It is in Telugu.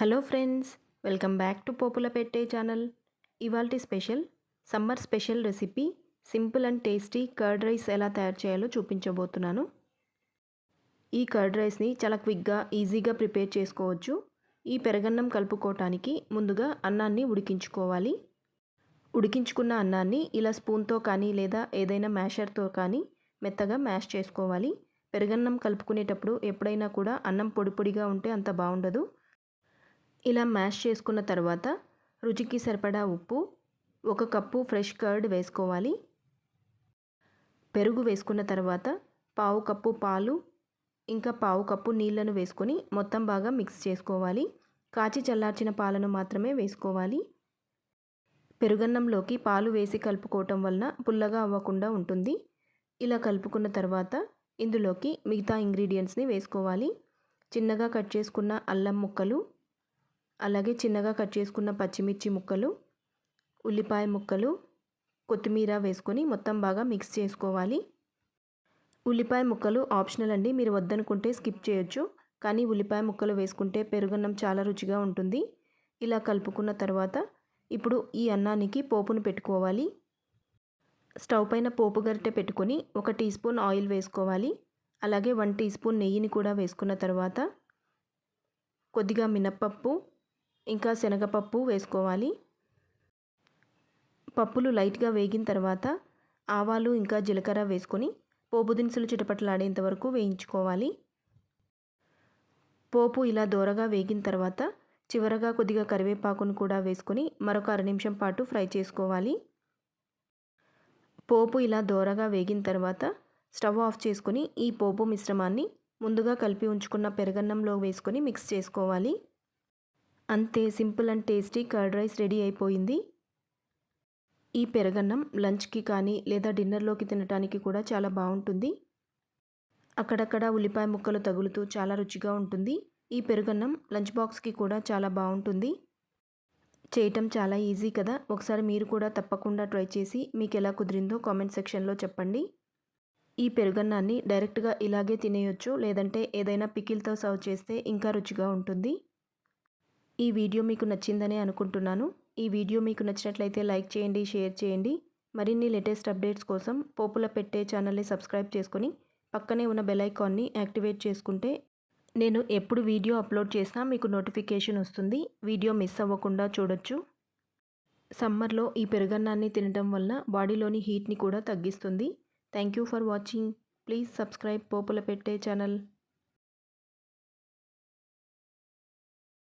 Hello friends welcome back to పోపుల పెట్టే ఛానల్. ఇవాల్టి special summer special recipe simple and tasty curd rice ఎలా తయారు చేయాలో చూపించబోతున్నాను. ఈ కర్డ్ రైస్ని చాలా క్విక్గా ఈజీగా ప్రిపేర్ చేసుకోవచ్చు. ఈ పెరగన్నం కలుపుకోవటానికి ముందుగా అన్నాన్ని ఉడికించుకోవాలి. ఉడికించుకున్న అన్నాన్ని ఇలా స్పూన్తో కానీ లేదా ఏదైనా మ్యాషర్తో కానీ మెత్తగా మ్యాష్ చేసుకోవాలి. పెరగన్నం కలుపుకునేటప్పుడు ఎప్పుడైనా కూడా అన్నం పొడి పొడిగా ఉంటే అంత బాగుండదు. ఇలా మ్యాష్ చేసుకున్న తర్వాత రుచికి సరిపడా ఉప్పు ఒక కప్పు ఫ్రెష్ కర్డ్ వేసుకోవాలి. పెరుగు వేసుకున్న తర్వాత పావు కప్పు పాలు ఇంకా పావు కప్పు నీళ్ళను వేసుకొని మొత్తం బాగా మిక్స్ చేసుకోవాలి. కాచి చల్లార్చిన పాలను మాత్రమే వేసుకోవాలి. పెరుగన్నంలోకి పాలు వేసి కలుపుకోవటం వలన పుల్లగా అవ్వకుండా ఉంటుంది. ఇలా కలుపుకున్న తర్వాత ఇందులోకి మిగతా ఇంగ్రీడియంట్స్ని వేసుకోవాలి. చిన్నగా కట్ చేసుకున్న అల్లం ముక్కలు అలాగే చిన్నగా కట్ చేసుకున్న పచ్చిమిర్చి ముక్కలు ఉల్లిపాయ ముక్కలు కొత్తిమీర వేసుకొని మొత్తం బాగా మిక్స్ చేసుకోవాలి. ఉల్లిపాయ ముక్కలు ఆప్షనల్ అండి. మీరు వద్దనుకుంటే స్కిప్ చేయొచ్చు. కానీ ఉల్లిపాయ ముక్కలు వేసుకుంటే పెరుగన్నం చాలా రుచిగా ఉంటుంది. ఇలా కలుపుకున్న తర్వాత ఇప్పుడు ఈ అన్నానికి పోపును పెట్టుకోవాలి. స్టవ్ పైన పోపు గరిటె పెట్టుకొని ఒక టీ స్పూన్ ఆయిల్ వేసుకోవాలి. అలాగే వన్ టీ స్పూన్ నెయ్యిని కూడా వేసుకున్న తర్వాత కొద్దిగా మినప్పప్పు ఇంకా శనగపప్పు వేసుకోవాలి. పప్పులు లైట్గా వేగిన తర్వాత ఆవాలు ఇంకా జీలకర్ర వేసుకొని పోపు దినుసులు చిటపట్లాడేంత వరకు వేయించుకోవాలి. పోపు ఇలా దోరగా వేగిన తర్వాత చివరగా కొద్దిగా కరివేపాకును కూడా వేసుకొని మరొక అర నిమిషం పాటు ఫ్రై చేసుకోవాలి. పోపు ఇలా దోరగా వేగిన తర్వాత స్టవ్ ఆఫ్ చేసుకొని ఈ పోపు మిశ్రమాన్ని ముందుగా కలిపి ఉంచుకున్న పెరగన్నంలో వేసుకొని మిక్స్ చేసుకోవాలి. అంతే simple and tasty curd rice ready అయిపోయింది. ఈ పెరగన్నం లంచ్కి కానీ లేదా డిన్నర్లోకి తినడానికి కూడా చాలా బాగుంటుంది. అక్కడక్కడ ఉల్లిపాయ ముక్కలు తగులుతూ చాలా రుచిగా ఉంటుంది. ఈ పెరుగన్నం లంచ్ బాక్స్కి కూడా చాలా బాగుంటుంది. చేయటం చాలా ఈజీ కదా? ఒకసారి మీరు కూడా తప్పకుండా ట్రై చేసి మీకు ఎలా కుదిరిందో కామెంట్ సెక్షన్లో చెప్పండి. ఈ పెరుగన్నాన్ని డైరెక్ట్గా ఇలాగే తినేయొచ్చు లేదంటే ఏదైనా పికిల్తో సర్వ్ చేస్తే ఇంకా రుచిగా ఉంటుంది. ఈ వీడియో మీకు నచ్చిందని అనుకుంటున్నాను. ఈ వీడియో మీకు నచ్చినట్లయితే లైక్ చేయండి షేర్ చేయండి. మరిన్ని లేటెస్ట్ అప్డేట్స్ కోసం పోపుల పెట్టే ఛానల్ని సబ్స్క్రైబ్ చేసుకొని పక్కనే ఉన్న బెల్ ఐకాన్ని యాక్టివేట్ చేసుకుంటే నేను ఎప్పుడు వీడియో అప్లోడ్ చేసినా మీకు నోటిఫికేషన్ వస్తుంది. వీడియో మిస్ అవ్వకుండా చూడొచ్చు. సమ్మర్లో ఈ పెరుగన్నాన్ని తినడం వల్ల బాడీలోని హీట్ని కూడా తగ్గిస్తుంది. Thank you for watching. Please subscribe పోపుల పెట్టే ఛానల్.